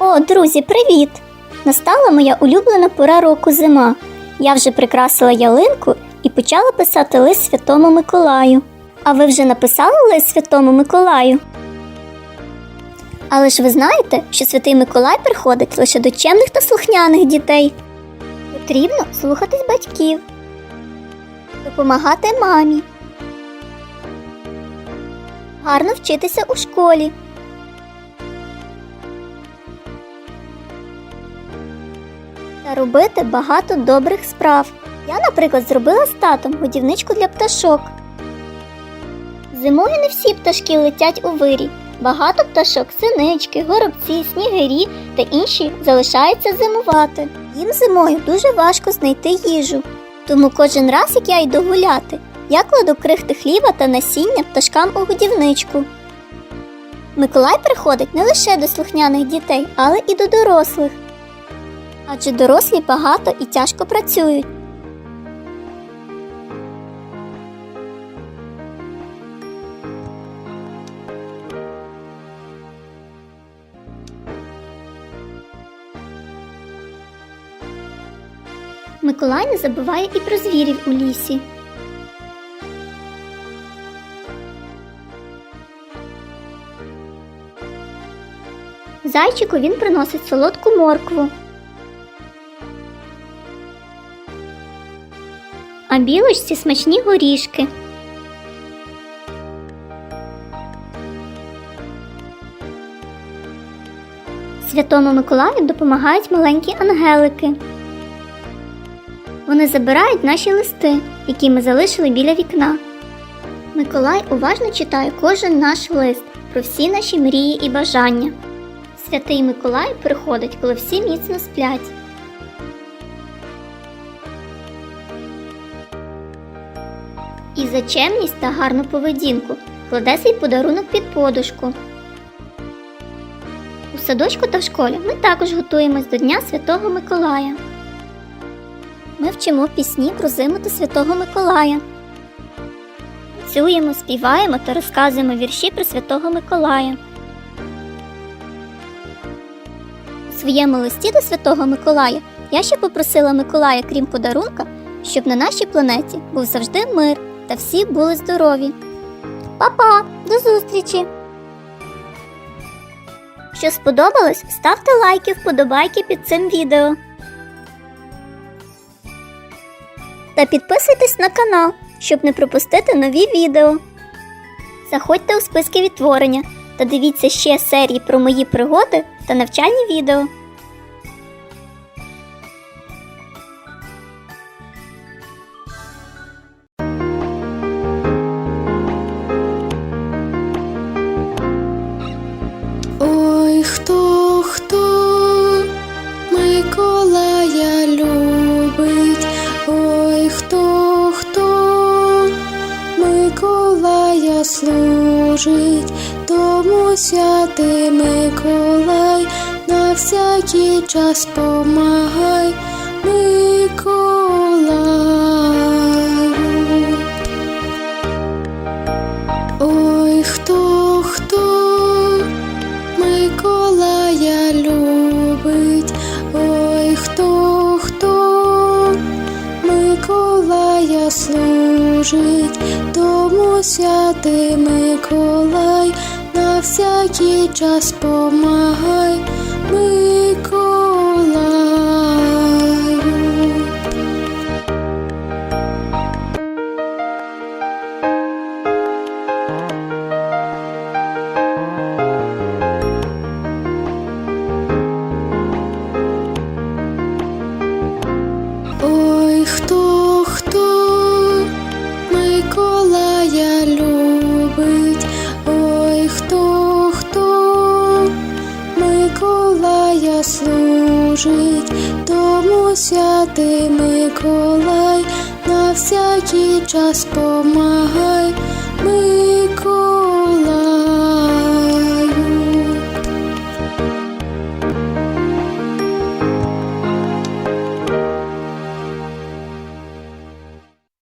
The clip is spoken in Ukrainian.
О, друзі, привіт! Настала моя улюблена пора року зима. Я вже прикрасила ялинку і почала писати лист Святому Миколаю. А ви вже написали лист Святому Миколаю? Але ж ви знаєте, що Святий Миколай приходить лише до чемних та слухняних дітей. Потрібно слухатись батьків, допомагати мамі, гарно вчитися у школі. Та робити багато добрих справ. Я, наприклад, зробила з татом годівничку для пташок. Зимою не всі пташки летять у вирій. Багато пташок, синички, горобці, снігирі та інші залишаються зимувати. Їм зимою дуже важко знайти їжу. Тому кожен раз, як я йду гуляти, я кладу крихти хліба та насіння пташкам у годівничку. Миколай приходить не лише до слухняних дітей, але і до дорослих адже дорослі багато і тяжко працюють. Миколай не забуває і про звірів у лісі. Зайчику він приносить солодку моркву. А білочці смачні горішки. Святому Миколаю допомагають маленькі ангелики. Вони забирають наші листи, які ми залишили біля вікна. Миколай уважно читає кожен наш лист про всі наші мрії і бажання. Святий Миколай приходить, коли всі міцно сплять. І за чемність та гарну поведінку кладе свій подарунок під подушку. У садочку та в школі ми також готуємось до Дня Святого Миколая. Ми вчимо пісні про зиму та Святого Миколая. Танцюємо, співаємо та розказуємо вірші про Святого Миколая. У своєму листі до Святого Миколая я ще попросила Миколая, крім подарунка, щоб на нашій планеті був завжди мир та всі були здорові. Па-па, до зустрічі! Що сподобалось, ставте лайки, вподобайки під цим відео. Та підписуйтесь на канал, щоб не пропустити нові відео. Заходьте у списки відтворення та дивіться ще серії про мої пригоди та навчальні відео. Служить, тому святий Миколай, на всякий час помагай, Миколаю. Ой, хто, хто Миколая любить, ой, хто, хто Миколая служить, тому святий Миколай, на всякий час помагай, Миколаю. Миколая любить, ой, хто, хто? Миколая служить, тому святий Миколай, на всякий час помагай,